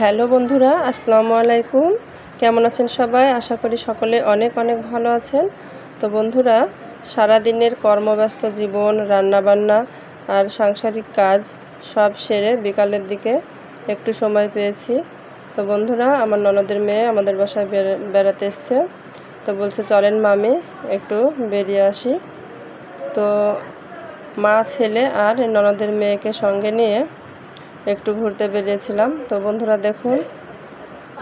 Hello বন্ধুরা, আসসালামু আলাইকুম। কেমন আছেন সবাই? আশা করি সকলে অনেক অনেক ভালো আছেন। তো বন্ধুরা, সারাদিনের কর্মব্যস্ত জীবন, রান্নাবান্না আর সাংসারিক কাজ সব সেরে বিকালের দিকে একটু সময় পেয়েছি। তো বন্ধুরা, আমার ননদের মেয়ে আমাদের বাসায় বেড়া- বেড়াতে এসছে। তো বলছে, চলেন মামি, একটু বেরিয়ে আসি। তো মা, ছেলে আর ননদের মেয়েকে সঙ্গে নিয়ে একটু ঘুরতে বেরিয়েছিলাম। তো বন্ধুরা দেখুন,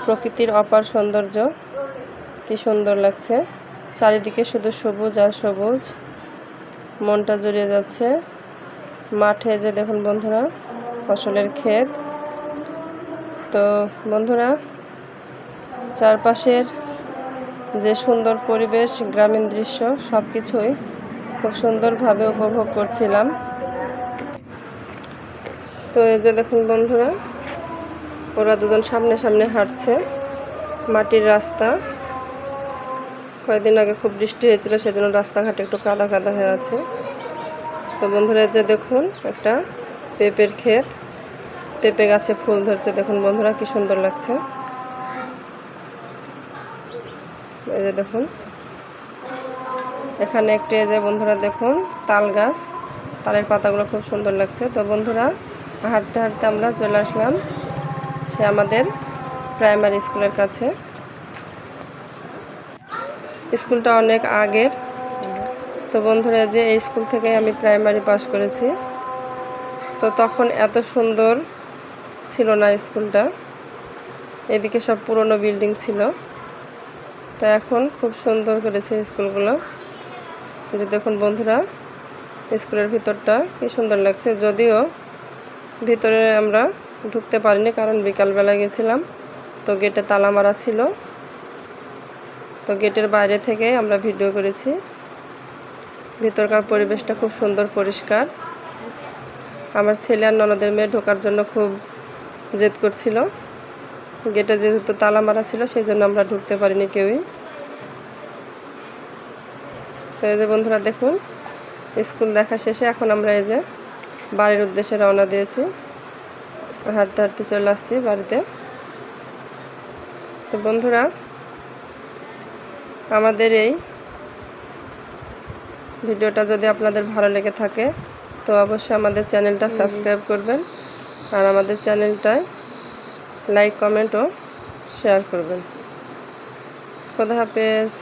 প্রকৃতির অপার সৌন্দর্য, কি সুন্দর লাগছে। চারিদিকে শুধু সবুজ আর সবুজ, মনটা জুড়িয়ে যাচ্ছে। মাঠে যে দেখুন বন্ধুরা, ফসলের ক্ষেত। তো বন্ধুরা, চারপাশের যে সুন্দর পরিবেশ, গ্রামীণ দৃশ্য সব কিছুই খুব সুন্দরভাবে উপভোগ করছিলাম। তো এই যে দেখুন বন্ধুরা, ওরা দুজন সামনে সামনে হাঁটছে মাটির রাস্তা। কয়েকদিন আগে খুব বৃষ্টি হয়েছিল, সেজন্য রাস্তাঘাটে একটু কাদা কাদা হয়ে আছে। তো বন্ধুরা যে দেখুন একটা পেঁপের ক্ষেত। পেঁপে গাছে ফুল ধরছে, দেখুন বন্ধুরা কি সুন্দর লাগছে। এই যে দেখুন, এখানে একটি যে বন্ধুরা দেখুন তাল গাছ, তালের পাতাগুলো খুব সুন্দর লাগছে। তো বন্ধুরা হাঁটতে হাঁটতে আমরা চলে আসলাম। সে আমাদের প্রাইমারি স্কুলের কাছে। স্কুলটা অনেক আগের। তো বন্ধুরা, যে এই স্কুল থেকে আমি প্রাইমারি পাস করেছি। তো তখন এত সুন্দর ছিল না স্কুলটা। এদিকে সব পুরনো বিল্ডিং ছিল। তো এখন খুব সুন্দর করেছে স্কুলগুলো। যে দেখুন বন্ধুরা, স্কুলের ভিতরটা কি সুন্দর লাগছে। যদিও ভিতরে আমরা ঢুকতে পারিনি কারণ বিকালবেলা গেছিলাম। তো গেটে তালা মারা ছিল। তো গেটের বাইরে থেকে আমরা ভিডিও করেছি। ভিতরকার পরিবেশটা খুব সুন্দর, পরিষ্কার। আমার ছেলে আর ননদের মেয়ে ঢোকার জন্য খুব জেদ করছিল। গেটে যেহেতু তালা মারা ছিল, সেই জন্য আমরা ঢুকতে পারিনি কেউই। তো এই যে বন্ধুরা, দেখুন, স্কুল দেখা শেষে। এখন আমরা এই যে বাড়ির উদ্দেশ্যে রওনা দিয়েছি। হাঁটতে হাঁটতে চলে আসছি বাড়িতে। তো বন্ধুরা, আমাদের এই ভিডিওটা যদি আপনাদের ভালো লেগে থাকে, তো অবশ্যই আমাদের চ্যানেলটা সাবস্ক্রাইব করবেন আর আমাদের চ্যানেলটায় লাইক, কমেন্ট ও শেয়ার করবেন। খোদা হাফেজ।